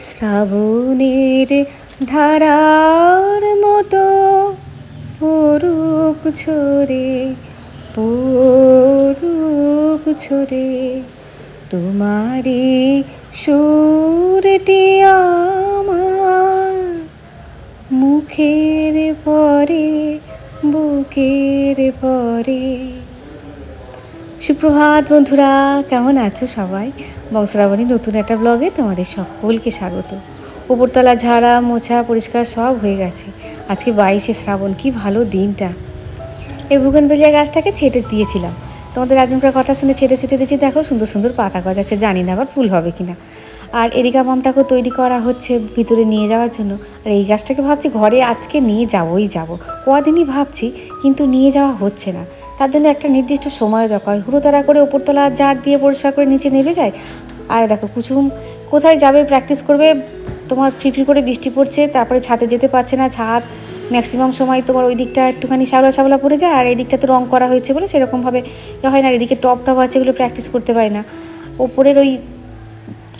শ্রাবণের ধারার মতো পড়ুক ঝরে পড়ুক ঝরে তোমারই সুরটি আমার। মুখের পরে বুকের পরে সুপ্রভাত বন্ধুরা, কেমন আছো সবাই? বংশরাবণী নতুন একটা ব্লগে তোমাদের সকলকে স্বাগত। উপরতলা ঝাড়া, মোছা, পরিষ্কার সব হয়ে গেছে। আজকে বাইশে শ্রাবণ, কি ভালো দিনটা। এই বুগনবেলিয়া গাছটাকে ছেটে দিয়েছিলাম। তোমাদের একজনকার কথা শুনে ছেটে ছুটে দিয়েছি, দেখো সুন্দর সুন্দর পাতা গজাচ্ছে, জানি না আবার ফুল হবে কিনা। আর এরিকা মামটাকেও তৈরি করা হচ্ছে ভিতরে নিয়ে যাওয়ার জন্য। আর এই গাছটাকে ভাবছি ঘরে আজকে নিয়ে যাবোই যাব। কদিনই ভাবছি, কিন্তু নিয়ে যাওয়া হচ্ছে না। তার জন্য একটা নির্দিষ্ট সময় দরকার। হুড়োতাড়া করে ওপরতলা জার দিয়ে পরিষ্কার করে নিচে নেমে যায়। আর দেখো কুচুম কোথায় যাবে প্র্যাকটিস করবে? তোমার ফিরফির করে বৃষ্টি পড়ছে, তারপরে ছাদে যেতে পারছে না। ছাদ ম্যাক্সিমাম সময় তোমার ওই দিকটা একটুখানি শ্যাওলা শ্যাওলা পড়ে যায়, আর এই দিকটা তো রং করা হয়েছে বলে সেরকমভাবে হয় না। এদিকে টপ টপ আছে এগুলো প্র্যাকটিস করতে পারে না। ওপরের ওই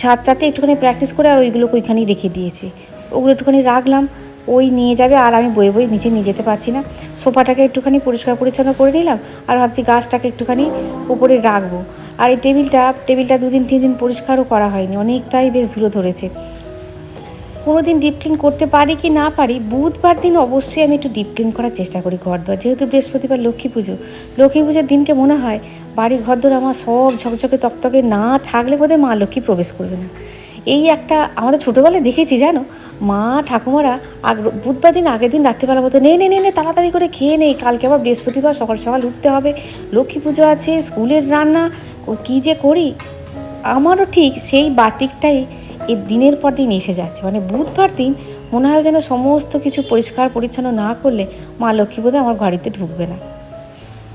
ছাদটাতে একটুখানি প্র্যাকটিস করে আর ওইগুলোকে ওইখানেই রেখে দিয়েছে। ওগুলো একটুখানি রাখলাম। ওই নিয়ে যাবে আর আমি বয়ে বয়ে নিচে নিয়ে যেতে পারছি না। সোফাটাকে একটুখানি পরিষ্কার পরিচ্ছন্ন করে নিলাম আর ভাবছি গাছটাকে একটুখানি উপরে রাখব। আর এই টেবিলটা টেবিলটা দুদিন, তিন দিন পরিষ্কারও করা হয়নি, অনেকটাই বেশ ধুলো ধরেছে। কোনো দিন ডিপ ক্লিন করতে পারি কি না পারি, বুধবার দিন অবশ্যই আমি একটু ডিপ ক্লিন করার চেষ্টা করি ঘর দোয়ার যেহেতু বৃহস্পতিবার লক্ষ্মী পুজো, লক্ষ্মী পুজোর দিনকে মনে হয় বাড়ির ঘর দোর আমার সব ঝকঝকে তকতকে না থাকলে বোধহয় মা লক্ষ্মী প্রবেশ করবে না। এই একটা, আমরা ছোটোবেলায় দেখেছি জানো মা ঠাকুমারা আগ বুধবার দিন, আগের দিন রাত্রিবেলা বলতো নে নে নে তাড়াতাড়ি করে খেয়ে নেই কালকে আবার বৃহস্পতিবার সকাল সকাল উঠতে হবে, লক্ষ্মী পুজো আছে, স্কুলের রান্না, কী যে করি? আমারও ঠিক সেই বাতিকটাই এই দিনের পর দিন এসে যাচ্ছে। মানে বুধবার দিন মনে হয় যেন সমস্ত কিছু পরিষ্কার পরিচ্ছন্ন না করলে মা লক্ষ্মী বোধহয় আমার বাড়িতে ঢুকবে না।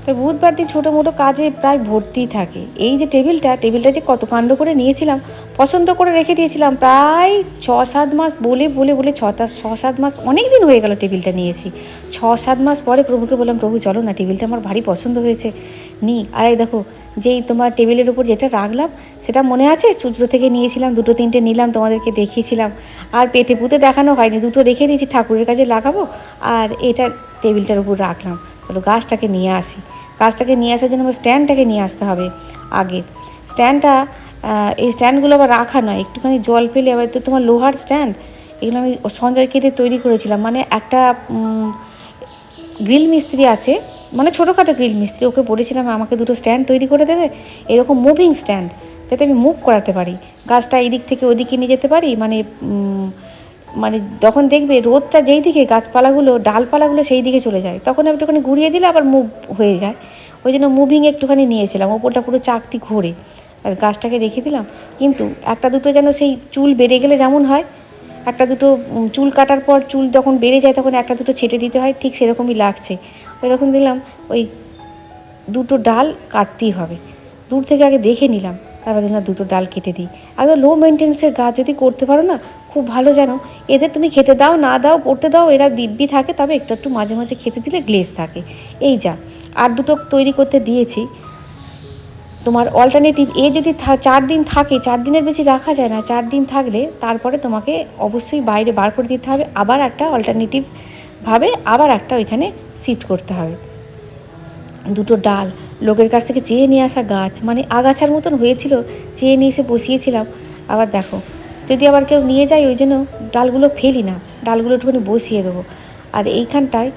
তো বুধবার দিন ছোটো মোটো কাজে প্রায় ভর্তিই থাকে। এই যে টেবিলটা টেবিলটা যে কত কাণ্ড করে নিয়েছিলাম, পছন্দ করে রেখে দিয়েছিলাম, প্রায় ছ সাত মাস বলে বলে বলে ছ ছ সাত মাস অনেক দিন হয়ে গেল টেবিলটা নিয়েছি। ছ সাত মাস পরে প্রভুকে বললাম, প্রভু, চলো না, টেবিলটা আমার ভারী পছন্দ হয়েছে। নি। আর এই দেখো, যেই তোমার টেবিলের উপর যেটা রাখলাম, সেটা মনে আছে? চুচড়ো থেকে নিয়েছিলাম, দুটো তিনটে নিলাম, তোমাদেরকে দেখিয়েছিলাম। আর পেতে পুঁতে দেখানো হয়নি, দুটো রেখে দিয়েছি, ঠাকুরের কাছে লাগাবো, আর এটা টেবিলটার উপর রাখলাম। চলো গাছটাকে নিয়ে আসি। গাছটাকে নিয়ে আসার জন্য স্ট্যান্ডটাকে নিয়ে আসতে হবে আগে। স্ট্যান্ডটা এই স্ট্যান্ডগুলো আবার রাখা নয়, একটুখানি জল পেলে আবার তো তোমার লোহার স্ট্যান্ড, এগুলো আমি সঞ্জয়কে দিয়ে তৈরি করেছিলাম। মানে একটা গ্রিল মিস্ত্রি আছে মানে ছোটোখাটো গ্রিল মিস্ত্রি, ওকে বলেছিলাম, আমাকে দুটো স্ট্যান্ড তৈরি করে দেবে, এরকম মুভিং স্ট্যান্ড, যাতে আমি মুভ করাতে পারি। গাছটা এদিক থেকে ওদিকে নিয়ে যেতে পারি মানে মানে যখন দেখবে রোদটা যেই দিকে, গাছপালাগুলো, ডালপালাগুলো সেই দিকে চলে যায়, তখন আমি একটুখানি ঘুরিয়ে দিলে আবার মুভ হয়ে যায়। ওই জন্য মুভিং একটুখানি নিয়েছিলাম, ওপরটা পুরো চাকতি ঘোরে। আর গাছটাকে রেখে দিলাম। কিন্তু একটা দুটো যেন সেই চুল বেড়ে গেলে যেমন হয়, একটা দুটো চুল কাটার পর চুল যখন বেড়ে যায় তখন একটা দুটো ছেটে দিতে হয়, ঠিক সেরকমই লাগছে। ওই রকম দিলাম, ওই দুটো ডাল কাটতেই হবে। দূর থেকে আগে দেখে নিলাম, তারপর দিলাম দুটো ডাল কেটে দিই। একদম লো মেনটেন্সের গাছ যদি করতে পারো না খুব ভালো জানো। এদের তুমি খেতে দাও, না দাও, পড়তে দাও, এরা দিব্যি থাকে, তবে একটু একটু মাঝে মাঝে খেতে দিলে গ্লেজ থাকে। এই যা, আর দুটো তৈরি করতে দিয়েছি। তোমার অল্টারনেটিভ এ যদি চার দিন থাকে, চার দিনের বেশি রাখা যায় না, চার দিন থাকলে তারপরে তোমাকে অবশ্যই বাইরে বার করে দিতে হবে। আবার একটা অল্টারনেটিভ ভাবে আবার একটা ওইখানে শিফট করতে হবে। দুটো ডাল, লোকের কাছ থেকে চেয়ে নিয়ে আসা গাছ মানে আগাছার মতন হয়েছিল, চেয়ে নিয়ে এসে বসিয়েছিলাম। আবার দেখো যদি আবার কেউ নিয়ে যায়, ওই জন্য ডালগুলো ফেলি না। ডালগুলো একটুখানি বসিয়ে দেবো। আর এইখানটায়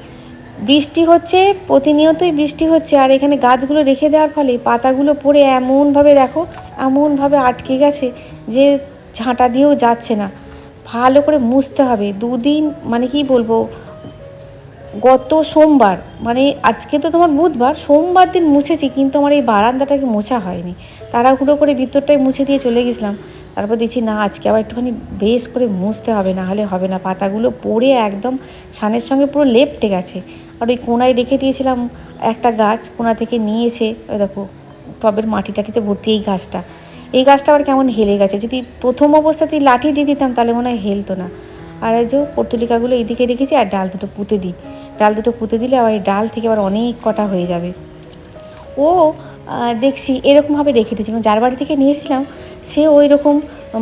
বৃষ্টি হচ্ছে, প্রতিনিয়তই বৃষ্টি হচ্ছে, আর এখানে গাছগুলো রেখে দেওয়ার ফলে পাতাগুলো পড়ে এমনভাবে দেখো, এমনভাবে আটকে গেছে যে ঝাঁটা দিয়েও যাচ্ছে না। ভালো করে মুছতে হবে। দুদিন মানে কি বলব, গত সোমবার মানে আজকে তো তোমার বুধবার, সোমবার দিন মুছেছি, কিন্তু আমার এই বারান্দাটাকে মোছা হয়নি। তাড়াহুড়ো করে ভিতরটাই মুছে দিয়ে চলে গেছিলাম। তারপর দেখছি, না, আজকে আবার একটুখানি বেশ করে মুছতে হবে, না হলে হবে না। পাতাগুলো পড়ে একদম সানের সঙ্গে পুরো লেপটে গেছে। আর ওই কোনায় রেখে দিয়েছিলাম একটা গাছ, কোনা থেকে নিয়েছে, ওই দেখো, টবের মাটি টাটিতে ভর্তি এই গাছটা। এই গাছটা আবার কেমন হেলে গেছে? যদি প্রথম অবস্থাতেই লাঠি দিয়ে দিতাম, তাহলে মনে হয় হেলতো না। আর এই যে পর্তুলিকাগুলো এইদিকে রেখেছি, আর ডাল দুটো পুঁতে দিই। ডাল দুটো পুঁতে দিলে আবার এই ডাল থেকে আবার অনেক কটা হয়ে যাবে। ও দেখছি, এরকমভাবে রেখে দিয়েছিলাম যার বাড়ি থেকে নিয়েছিলাম সে ওই রকম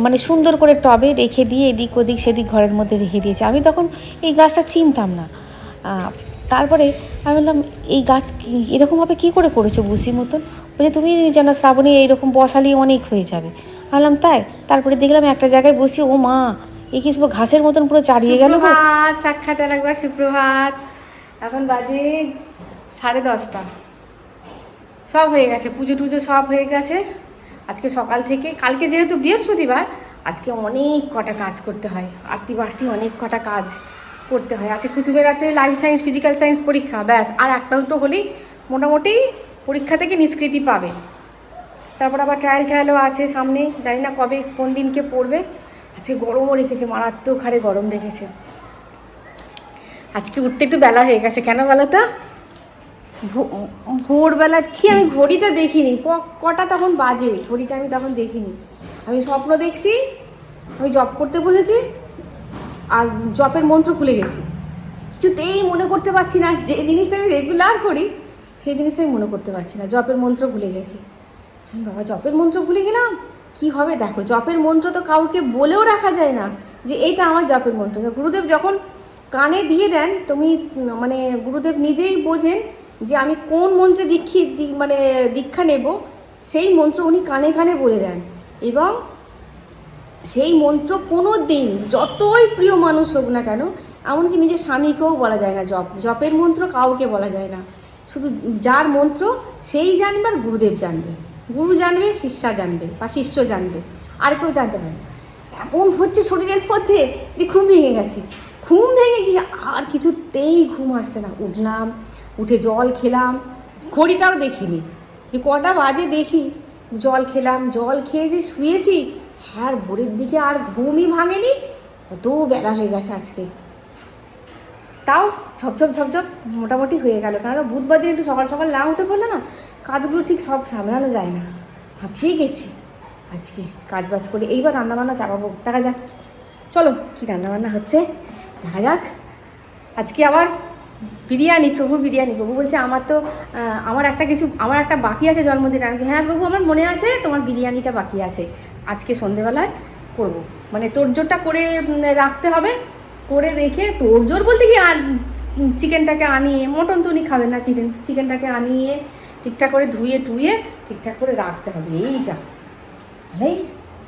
মানে সুন্দর করে টবে রেখে দিয়ে এদিক ওদিক সেদিক ঘরের মধ্যে রেখে দিয়েছে। আমি তখন এই গাছটা চিনতাম না। তারপরে আমি বললাম, এই গাছ এরকমভাবে কী করে করেছ বুসি মতন? বলছে, তুমি যেন শ্রাবণী এইরকম বসালি অনেক হয়ে যাবে। বললাম, তাই? তারপরে দেখলাম একটা জায়গায় বসি, ও মা এই কি ঘাসের মতন পুরো চারিয়ে গেল। সাক্ষাৎ আর একবার, সুপ্রভাত। এখন বাজে সাড়ে দশটা। সব হয়ে গেছে, পুজো টুজো সব হয়ে গেছে। আজকে সকাল থেকে, কালকে যেহেতু বৃহস্পতিবার, আজকে অনেক কটা কাজ করতে হয়। আরতি বাড়তি অনেক কটা কাজ করতে হয়। আজকে কুচুবের আছে লাইফ সায়েন্স ফিজিক্যাল সায়েন্স পরীক্ষা, ব্যাস। আর একটা দুটো হলেই মোটামুটি পরীক্ষা থেকে নিষ্কৃতি পাবে। তারপর আবার ট্রায়াল ট্রায়ালও আছে সামনে, জানি না কবে, কোন দিনকে পড়বে। আজকে গরমও রেখেছে, মারাত্মক হারে গরম রেখেছে। আজকে উঠতে একটু বেলা হয়ে গেছে। কেন বেলাটা ভোরবেলা কি আমি ঘড়িটা দেখিনি। ক- কটা তখন বাজে? ঘড়িটা আমি তখন দেখিনি। আমি স্বপ্ন দেখছি আমি জব করতে বসেছি আর জবের মন্ত্র ভুলে গেছি। কিছুতেই মনে করতে পারছি না যে জিনিসটা আমি রেগুলার করি সেই জিনিসটা আমি মনে করতে পারছি না। জপের মন্ত্র ভুলে গেছি। আমি বাবা জপের মন্ত্র ভুলে গেলাম? কি হবে? দেখো জপের মন্ত্র তো কাউকে বলেও রাখা যায় না যে এটা আমার জপের মন্ত্র। গুরুদেব যখন কানে দিয়ে দেন তুমি মানে গুরুদেব নিজেই বোঝেন যে আমি কোন মন্ত্রে দীক্ষি মানে দীক্ষা নেব, সেই মন্ত্র উনি কানে কানে বলে দেন। এবং সেই মন্ত্র কোনো দিন, যতই প্রিয় মানুষ হোক না কেন, এমনকি নিজের স্বামীকেও বলা যায় না জপ। জপের মন্ত্র কাউকে বলা যায় না। শুধু যার মন্ত্র, সেই জানবে আর গুরুদেব জানবে। গুরু জানবে, শিষ্যা জানবে বা শিষ্য জানবে, আর কেউ জানতে পারবে না। এমন হচ্ছে শরীরের মধ্যে, যে ঘুম ভেঙে গেছে। ঘুম ভেঙে গিয়ে আর কিছুতেই ঘুম আসছে না। উঠলাম উঠে জল খেলাম। ঘড়িটাও দেখিনি। যে কটা বাজে দেখি, জল খেলাম, জল খেয়ে যে শুয়েছি, আর ভোরের দিকে আর ঘুমই ভাঙেনি। কত বেলা হয়ে গেছে আজকে। তাও ঝপঝপ ঝপঝপ মোটামুটি হয়ে গেল। কারণ বুধবার দিন একটু সকাল সকাল না উঠে পড়লে না কাজগুলো ঠিক সব সামলানো যায় না। হাঁপিয়ে গেছি আজকে কাজ বাজ করে। এইবার রান্নাবান্না চাপাবো। দেখা যাক। চলো, কী রান্নাবান্না হচ্ছে? দেখা যাক। আজকে আবার বিরিয়ানি প্রভু বিরিয়ানি, প্রভু বলছে, আমার তো আমার একটা কিছু, আমার একটা বাকি আছে জন্মদিন। আমি হ্যাঁ প্রভু, আমার মনে আছে, তোমার বিরিয়ানিটা বাকি আছে। আজকে সন্ধেবেলায় করব। মানে তোড়জোড়টা করে রাখতে হবে, করে রেখে তোড়জোড় বলতে কি, আর চিকেনটাকে আনিয়ে, মটন তো উনি খাবেন না, চিকেন, চিকেনটাকে আনিয়ে ঠিকঠাক করে ধুয়ে টুয়ে ঠিকঠাক করে রাখতে হবে। এই যা।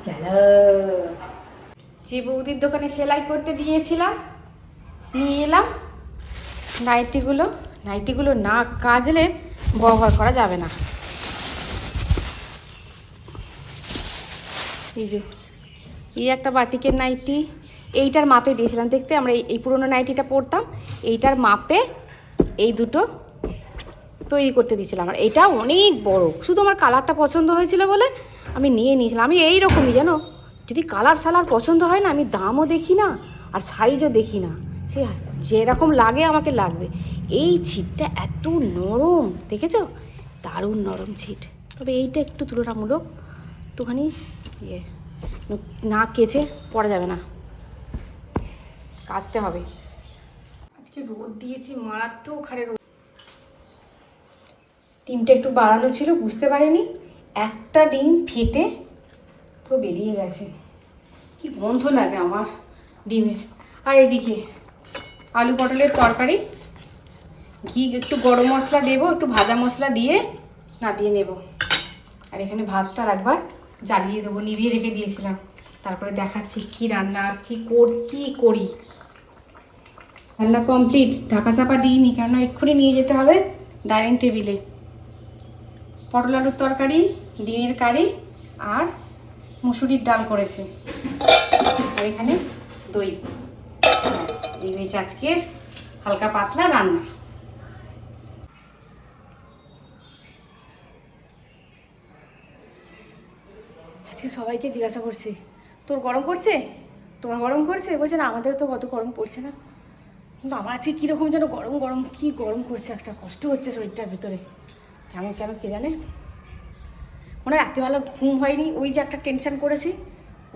চলো যে বৌদির দোকানে সেলাই করতে দিয়েছিলাম, নিয়ে এলাম। নাইটিগুলো নাইটিগুলো না কাজলে ব্যবহার করা যাবে না। এই যে, এই একটা বাটিকের নাইটি, এইটার মাপে দিয়েছিলাম। দেখতে আমরা এই- পুরোনো নাইটিটা পরতাম, এইটার মাপে এই দুটো তৈরি করতে দিয়েছিলাম। আর এটা অনেক বড়, শুধু আমার কালারটা পছন্দ হয়েছিল বলে আমি নিয়ে নিয়েছিলাম। আমি এই রকমই জানো? যদি কালার সালার পছন্দ হয় না, আমি দামও দেখি না, আর সাইজও দেখি না। সে যেরকম লাগে আমাকে লাগবে। এই ছিটটা এত নরম, দেখেছ? দারুণ নরম ছিট। তবে এইটা একটু তুলনামূলক একটুখানি ইয়ে না কেচে পরা যাবে না। কাচতে হবে। আজকে রোদ দিয়েছি মারাত্মক হারে রোদ। ডিমটা একটু বাড়ানো ছিল, বুঝতে পারিনি। একটা ডিম ফেটে পুরো বেরিয়ে গেছে। কি গন্ধ লাগে আমার ডিমের। আর এদিকে আলু পটলের তরকারি। ঘি, একটু গরম মশলা দেবো, একটু ভাজা মশলা দিয়ে নাবিয়ে নেব। আর এখানে ভাতটা একবার জ্বালিয়ে দেবো, নিভিয়ে রেখে দিয়েছিলাম। তারপরে দেখাচ্ছি কি রান্না আর কি কর, কি করি। রান্না কমপ্লিট ঢাকা চাপা দিইনি, কেননা এক্ষুনি নিয়ে যেতে হবে ডাইনিং টেবিলে। পটল আলুর তরকারি, ডিমের কারি আর মুসুরির ডাল করেছে। আর এখানে দই। এই হয়েছে আজকে হালকা পাতলা রান্না। আজকে সবাইকে জিজ্ঞাসা করছি, তোর গরম করছে? তোমার গরম করছে? বলছে, না আমাদের তো কত গরম পড়ছে না। কিন্তু আমার আজকে কীরকম যেন গরম গরম, কি গরম করছে, একটা কষ্ট হচ্ছে শরীরটার ভিতরে। কেমন, কেন, কে জানে? মনে হয় রাত্রিবেলা ঘুম হয়নি, ওই যে একটা টেনশন করেছি,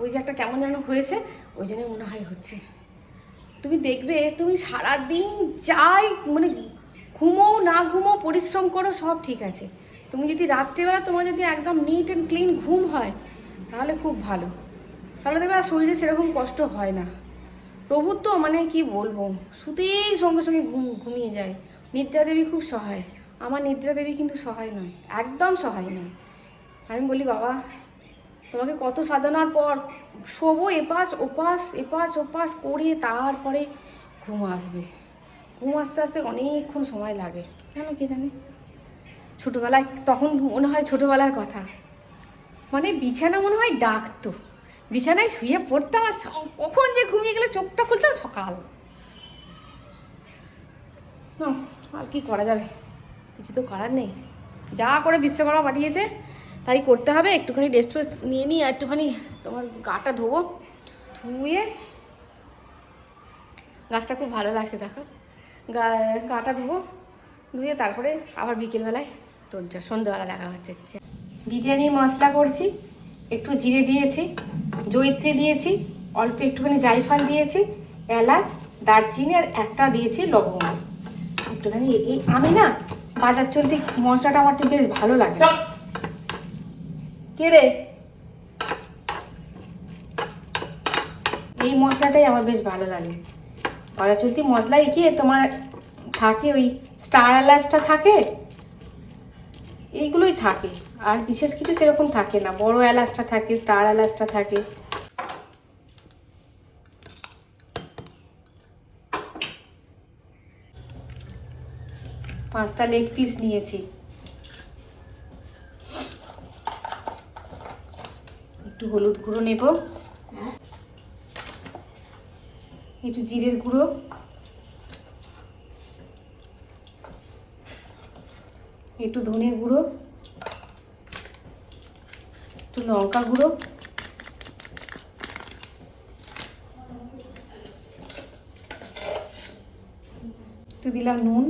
ওই যে একটা কেমন যেন হয়েছে, ওই জন্য মনে হয় হচ্ছে। তুমি দেখবে, তুমি সারাদিন যাই মানে ঘুমোও না ঘুমো পরিশ্রম করো, সব ঠিক আছে। তুমি যদি রাত্রেবেলা তোমার যদি একদম নিট অ্যান্ড ক্লিন ঘুম হয়, তাহলে খুব ভালো। তাহলে দেখবে আর শরীরে সেরকম কষ্ট হয় না। প্রভুর তো মানে কি বলব, শুতেই সঙ্গে সঙ্গে ঘুম, ঘুমিয়ে যায়। নিদ্রা দেবী খুব সহায়। আমার নিদ্রা দেবী কিন্তু সহায় নয়, একদম সহায় নয়। আমি বলি, বাবা, তোমাকে কত সাধনার পর শোবো এপাশ, ওপাশ এপাশ, ওপাশ করে তারপরে ঘুম আসবে। ঘুম আসতে আসতে অনেকক্ষণ সময় লাগে, কেন কে জানে? ছোটোবেলায় তখন মনে হয় ছোটোবেলার কথা। মানে বিছানা মনে হয় ডাকতো। বিছানায় শুয়ে পড়তাম আর কখন যে ঘুমিয়ে গেলে চোখটা খুলতাম সকাল। আর কি করা যাবে? কিছু তো করার নেই। যা করে বিশ্বকর্মা পাঠিয়েছে তাই করতে হবে, একটুখানি রেস্ট ফেস্ট নিয়ে নিই আর একটুখানি তোমার গাটা ধোবো, ধুয়ে গাছটা খুব ভালো লাগছে দেখো। গা, গাটা ধোবো, ধুয়ে তারপরে আবার বিকেলবেলায় তোর যা সন্ধ্যেবেলা দেখা হচ্ছে। বিরিয়ানি মশলা করছি, একটু জিরে দিয়েছি জৈত্রী দিয়েছি, অল্প একটুখানি জাইফল দিয়েছি, এলাচ, দারচিনি আর একটা দিয়েছি লবঙ্গ। একটুখানি আমি না বাজার চলতে মশলাটা আমার বেশ ভালো লাগে। কে রে এই মশলাটাই আমার বেশ ভালো লাগে। বাজার চলতি মশলা কি তোমার থাকে ওই স্টার এলাচটা থাকে? এইগুলোই থাকে, আর বিশেষ কিছু সেরকম থাকে না। বড় এলাচটা থাকে স্টার এলাচটা থাকে। পাঁচটা লেগ পিস নিয়েছি। একটু হলুদ গুঁড়ো নেব। একটু জিরের গুঁড়ো। একটু ধনে গুঁড়ো। একটু লঙ্কা গুঁড়ো। একটু দিলাম নুন।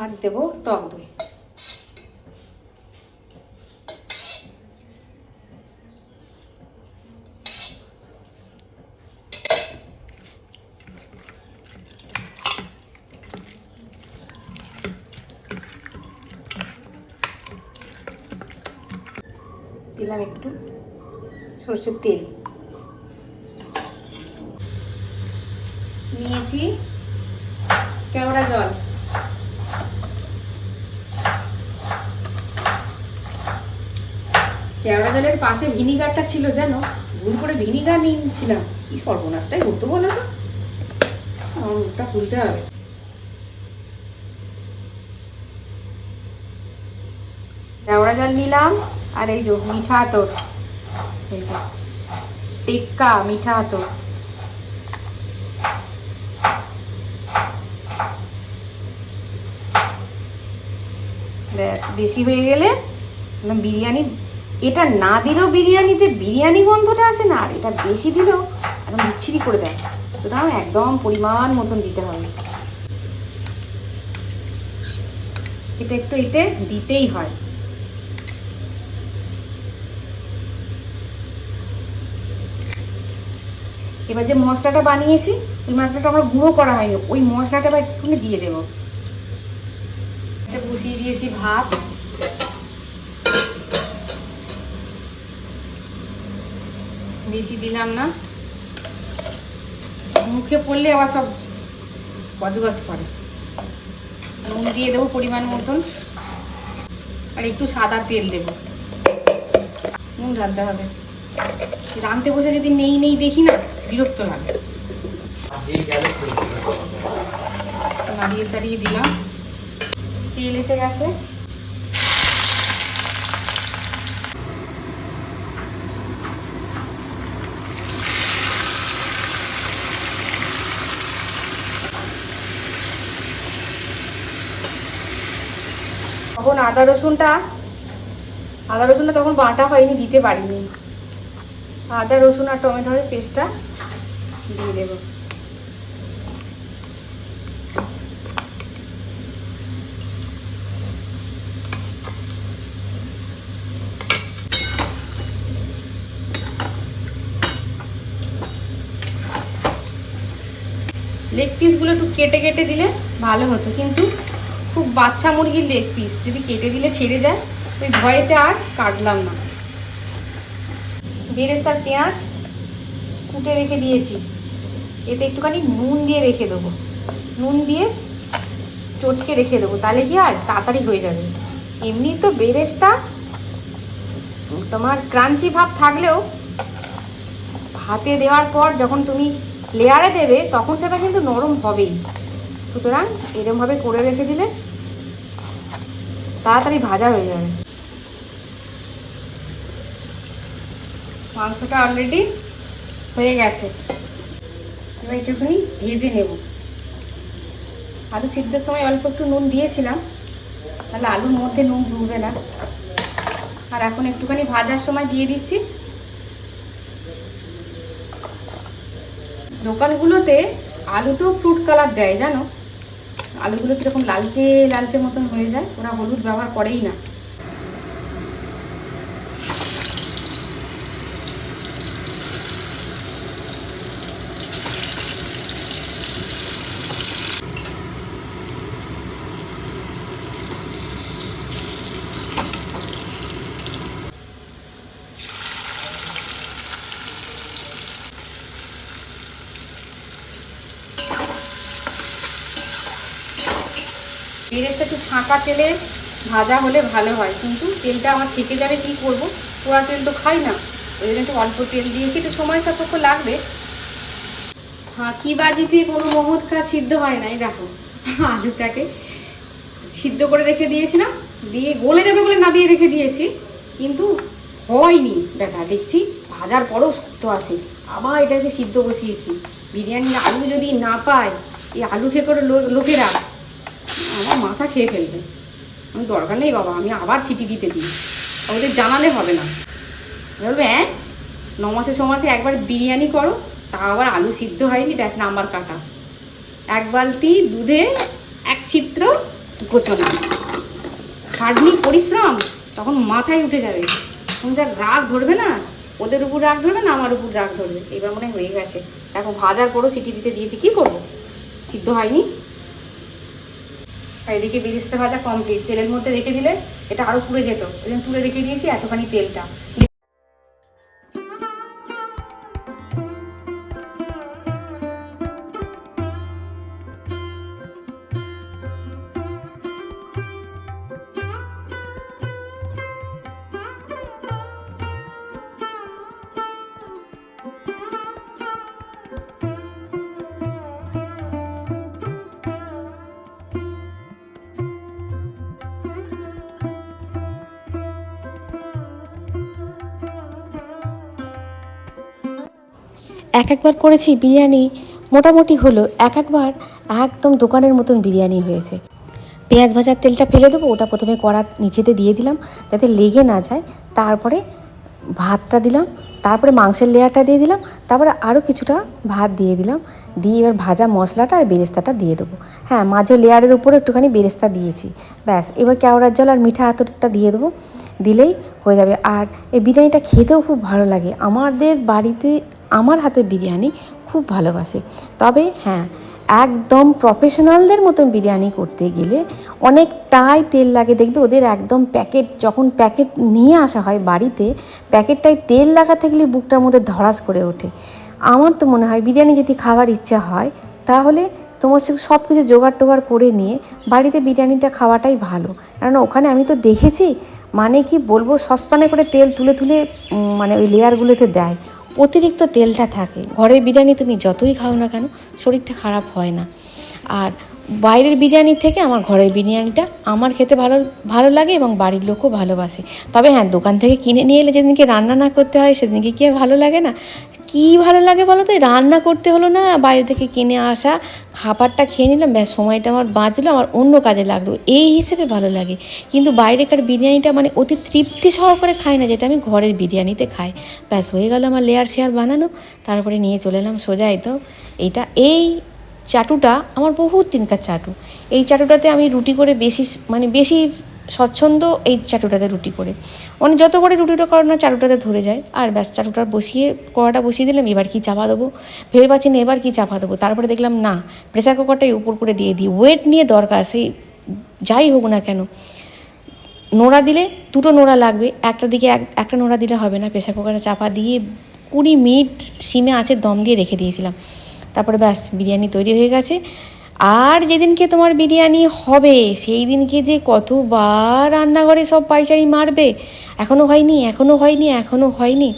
আর দেব টক দই দিলাম একটু সর্ষের তেল। নিয়েছি কেওড়া জল। কেওড়া জলের পাশে ভিনিগারটা ছিল, জানো? ভুল করে ভিনিগার নিয়েছিলাম। কি সর্বনাশটাই হতো বলো তো? আমার মুখটা খুলতে হবে। কেওড়া জল নিলাম, আর এই যে মিঠা যে টেক্কা মিঠা আতর ব্যাস, বেশি হয়ে গেলে বিরিয়ানি, এটা না দিলেও বিরিয়ানিতে বিরিয়ানি গন্ধটা আসে না, আর এটা বেশি দিলেও একদম বিচ্ছিরি করে দেয়। সুতরাং একদম পরিমাণ মতন দিতে হবে। এটা একটু এতে দিতেই হয়। এবার যে মশলাটা বানিয়েছি, ওই মশলাটা আমরা গুঁড়ো করা হয়নি। ওই মশলাটা এবার একটুখানি দিয়ে দেবো। এটা বসিয়ে দিয়েছি ভাত। বেশি দিলাম না। মুখে পড়লে আবার সব গজগজ করে। নুন দিয়ে দেবো পরিমাণ মতন। আর একটু সাদা তেল দেবো। নুন ঢালতে হবে। রাঁধতে বসে যদি নেই নেই দেখি না, বিরক্ত লাগে। নাড়িয়ে দিলাম। তেল এসে গেছে। তখন আদা রসুনটা আদা রসুনটা তখন বাটা হয়নি, দিতে পারিনি। আদা, রসুন আর টমেটোর পেস্টটা দিয়ে দেবো। লেগ পিসগুলো একটু কেটে কেটে দিলে ভালো হতো, কিন্তু খুব বাচ্চা মুরগির লেগ পিস যদি কেটে দিলে ছেড়ে যায়, ওই ভয়েতে আর কাটলাম না। বেরেস্তার পেঁয়াজ কুটে রেখে দিয়েছি। এতে একটুখানি নুন দিয়ে রেখে দেবো। নুন দিয়ে চটকে রেখে দেবো। তাহলে কি হয়? তাড়াতাড়ি হয়ে যাবে। এমনি তো বেরেস্তা, তোমার ক্রাঞ্চি ভাব থাকলেও ভাতে দেওয়ার পর যখন তুমি লেয়ারে দেবে, তখন সেটা কিন্তু নরম হবেই। সুতরাং এরমভাবে করে রেখে দিলে তাড়াতাড়ি ভাজা হয়ে যাবে। মাংসটা অলরেডি হয়ে গেছে। এবার একটুখানি ভেজে নেব। আলু সিদ্ধর সময় অল্প একটু নুন দিয়েছিলাম। তাহলে আলুর মধ্যে নুন ঢুকবে না। আর এখন একটুখানি ভাজার সময় দিয়ে দিচ্ছি। দোকানগুলোতে আলুতেও ফ্রুট কালার দেয়, জানো? আলুগুলো কীরকম লালচে লালচে মতন হয়ে যায়। ওরা হলুদ ব্যবহার করেই না। বেরেস্তা একটু ছাঁকা তেলে ভাজা হলে ভালো হয়। কিন্তু তেলটা আমার থেকে যাবে কী করব? পোড়া তেল তো খাই না। ওই জন্য একটু অল্প তেল দিয়েছি। একটু সময় সাপেক্ষ লাগবে। ফাঁকি বাজিতে কোনো মোমোদ খা সিদ্ধ হয় নাই দেখো, আলুটাকে সিদ্ধ করে রেখে দিয়েছিলাম। দিয়ে গলে যাবে বলে নামিয়ে রেখে দিয়েছি। কিন্তু হয়নি। বেটা দেখছি ভাজার পরেও শক্ত আছে। আবার এটাকে সিদ্ধ বসিয়েছি। বিরিয়ানি আলু যদি না পায়, এই আলু খেয়ে করে লোকেরা আমার মাথা খেয়ে ফেলবে। আমি দরকার নেই বাবা, আমি আবার সিটি দিতে দিই। ওদের জানালে হবে না। বলবে হ্যাঁ ন মাসে, ছ মাসে একবার বিরিয়ানি করো তা আবার আলু সিদ্ধ হয়নি, ব্যাস নাম্বার কাটা। এক বালতি দুধে এক চিত্র গোচনা। খাটনি পরিশ্রম, তখন মাথায় উঠে যাবে। তখন যা রাগ ধরবে না, ওদের উপর রাগ ধরবে না, আমার উপর রাগ ধরবে। এবার মনে হয় গেছে। দেখো ভাজার পরও সিটি দিতে দিয়েছি, কি করব? সিদ্ধ হয়নি? আর এদিকে বেরিস্তে ভাজা কমপ্লিট তেলের মধ্যে রেখে দিলে এটা আরও পুড়ে যেত। ওই জন্য তুলে রেখে দিয়েছি এতখানি তেলটা। এক একবার করেছি বিরিয়ানি, মোটামুটি হলো এক একবার একদম দোকানের মতন বিরিয়ানি হয়েছে। পেঁয়াজ ভাজার তেলটা ফেলে দেবো, ওটা প্রথমে কড়ার নিচেতে দিয়ে দিলাম, যাতে লেগে না যায়। তারপরে ভাতটা দিলাম, তারপরে মাংসের লেয়ারটা দিয়ে দিলাম, তারপরে আরও কিছুটা ভাত দিয়ে দিলাম। দিয়ে এবার ভাজা মশলাটা আর বেরেস্তাটা দিয়ে দেবো। হ্যাঁ মাঝে লেয়ারের উপরে একটুখানি বেরেস্তা দিয়েছি। ব্যাস, এবার কেওড়ার জল আর মিঠা আতরটা দিয়ে দেবো, দিলেই হয়ে যাবে। আর এই বিরিয়ানিটা খেতেও খুব ভালো লাগে। আমাদের বাড়িতে আমার হাতে বিরিয়ানি খুব ভালোবাসে। তবে হ্যাঁ একদম প্রফেশনালদের মতন বিরিয়ানি করতে গেলে অনেকটাই তেল লাগে। দেখবে ওদের একদম প্যাকেট, যখন প্যাকেট নিয়ে আসা হয় বাড়িতে, প্যাকেটটায় তেল লাগাতে গেলে বুকটার মধ্যে ধরাস করে ওঠে। আমার তো মনে হয় বিরিয়ানি যদি খাবার ইচ্ছা হয়, তাহলে তোমার সব কিছু জোগাড় টোগাড় করে নিয়ে বাড়িতে বিরিয়ানিটা খাওয়াটাই ভালো। কারণ ওখানে আমি তো দেখেছি মানে কি বলব, সসপ্যানে করে তেল তুলে তুলে মানে ওই লেয়ারগুলোতে দেয়। অতিরিক্ত তেলটা থাকে। ঘরের বিরিয়ানি তুমি যতই খাও না কেন, শরীরটা খারাপ হয় না। আর বাইরের বিরিয়ানি থেকে আমার ঘরের বিরিয়ানিটা আমার খেতে ভালো ভালো লাগে এবং বাড়ির লোকও ভালোবাসে। তবে হ্যাঁ দোকান থেকে কিনে নিয়ে এলে যেদিনকে রান্না না করতে হয়, সেদিনকে কি ভালো লাগে না? কি ভালো লাগে বলো তো? রান্না করতে হলো না, বাইরে থেকে কিনে আসা, খাবারটা খেয়ে নিলাম, ব্যাস সময়টা আমার বাঁচলো, আমার অন্য কাজে লাগল। এই হিসেবে ভালো লাগে। কিন্তু বাইরেকার বিরিয়ানিটা মানে অতি তৃপ্তি সহকারে খাই না, যেটা আমি ঘরের বিরিয়ানিতে খাই। ব্যাস হয়ে গেল আমার লেয়ার শেয়ার বানানো, তারপরে নিয়ে চলে এলাম সোজা এই তো। এইটা, এই চাটুটা আমার বহুত দিনকার চাটু। এই চাটুটাতে আমি রুটি করে বেশি মানে বেশি স্বচ্ছন্দ এই চাটুটাতে রুটি করে। মানে যত বড় রুটিটা করো না, চাটুটাতে ধরে যায়। আর ব্যাস, চাটুটা বসিয়ে, কড়াটা বসিয়ে দিলাম, এবার কি চাপা দেবো? ভেবে পাচ্ছি না, এবার কি চাপা দেবো? তারপরে দেখলাম, না প্রেসার কুকারটাই উপর করে দিয়ে দিই। ওয়েট নিয়ে দরকার, সেই যাই হোক না কেন। নোড়া দিলে দুটো নোড়া লাগবে। একটা দিকে এক- একটা নোড়া দিলে হবে না। প্রেসার কুকারে চাপা দিয়ে কুড়ি মিনিট, সিমে আছে দম দিয়ে রেখে দিয়েছিলাম। তারপরে ব্যাস, বিরিয়ানি তৈরি হয়ে গেছে। আর যেদিনকে তোমার বিরিয়ানি হবে, সেই দিনকে যে কতবার রান্নাঘরে সব পাইচারি মারবে এখনও হয়নি এখনও হয়নি এখনও হয়নি।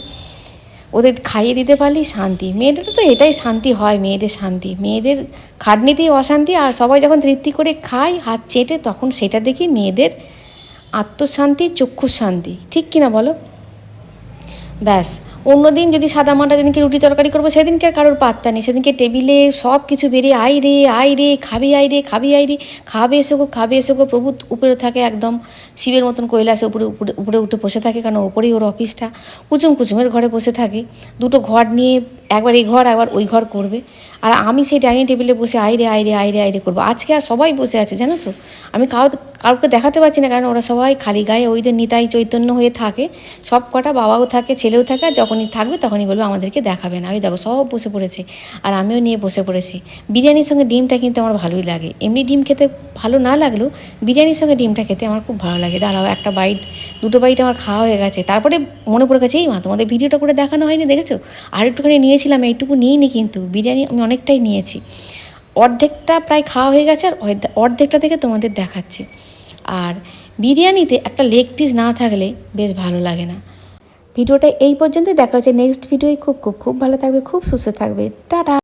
ওদের খাইয়ে দিতে পারলেই শান্তি। মেয়েদের তো এটাই শান্তি হয়, মেয়েদের শান্তি। মেয়েদের খাটনিতেই অশান্তি, আর সবাই যখন তৃপ্তি করে খায়, হাত চেটে, তখন সেটা দেখি মেয়েদের আত্মশান্তি চক্ষুর শান্তি ঠিক কিনা বলো? ব্যাস। অন্যদিন যদি সাদা মাটা যেদিনকে রুটি তরকারি করব, সেদিনকে আর কারোর পাত্তা নেই। সেদিনকে টেবিলে সব কিছু বেরিয়ে আই রে আই রে, খাবি আই রে, খাবি আই রে, খাবে এসে গো, খাবে এসে গো। প্রভু উপরে থাকে একদম শিবের মতন কৈলাসে, উপরে উপরে উপরে উঠে বসে থাকে, কারণ ওপরেই ওর অফিসটা। কুচুম কুচুমের ঘরে বসে থাকে। দুটো ঘর নিয়ে একবার এই ঘর, একবার ওই ঘর করবে। আর আমি সেই ডাইনিং টেবিলে বসে আইরে আইরে আইরে আইরে করব। আজকে আর সবাই বসে আছে, জানো তো? আমি কাউ, কাউকে দেখাতে পারছি না, কারণ ওরা সবাই খালি গায়ে, ওই যে নিতাই চৈতন্য হয়ে থাকে। সব কটা বাবাও থাকে, ছেলেও থাকে, আর যখনই থাকবে তখনই বলব আমাদেরকে দেখাবে না। ওই দেখো, সব বসে পড়েছে। আর আমিও নিয়ে বসে পড়েছি। বিরিয়ানির সঙ্গে ডিমটা কিন্তু আমার ভালোই লাগে। এমনি ডিম খেতে ভালো না লাগলেও বিরিয়ানির সঙ্গে ডিমটা খেতে আমার খুব ভালো লাগে। দাঁড়াও, একটা বাইট, দুটো বাইট আমার খাওয়া হয়ে গেছে। তারপরে মনে পড়ে গেছে, এই মা, তোমাদের ভিডিওটা করে দেখানো হয়নি, দেখেছ? আর একটুখানি নিয়েছিলাম, এইটুকু নিইনি কিন্তু। বিরিয়ানি আমি অনেকটাই নিয়েছি। অর্ধেকটা প্রায় খাওয়া হয়ে গেছে আর অর্ধেকটা থেকে তোমাদের দেখাচ্ছি। আর বিরিয়ানিতে একটা লেগ পিস না থাকলে বেশ ভালো লাগে না। ভিডিওটা এই পর্যন্তই। দেখা হচ্ছে নেক্সট ভিডিওই খুব খুব খুব ভালো থাকবে, খুব সুস্থ থাকবে। টাটা!